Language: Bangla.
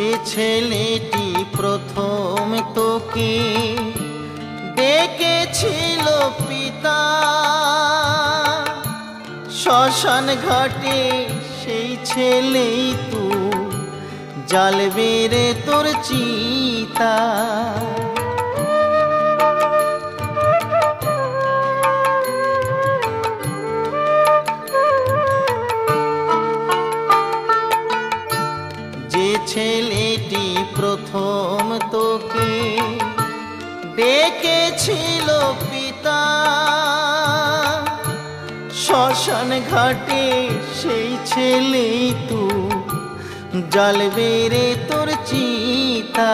যে ছেলেটি প্রথম তোকে। ডেকেছিল পিতা। শ্মশান ঘাটে সেই ছেলেই তু। জাল বেড়ে তোর চিতা। ছেলেটি প্রথম তোকে ডেকেছিল পিতা। শ্মশান ঘাটে সেই ছেলে তু জল বেড়ে তোর চিতা।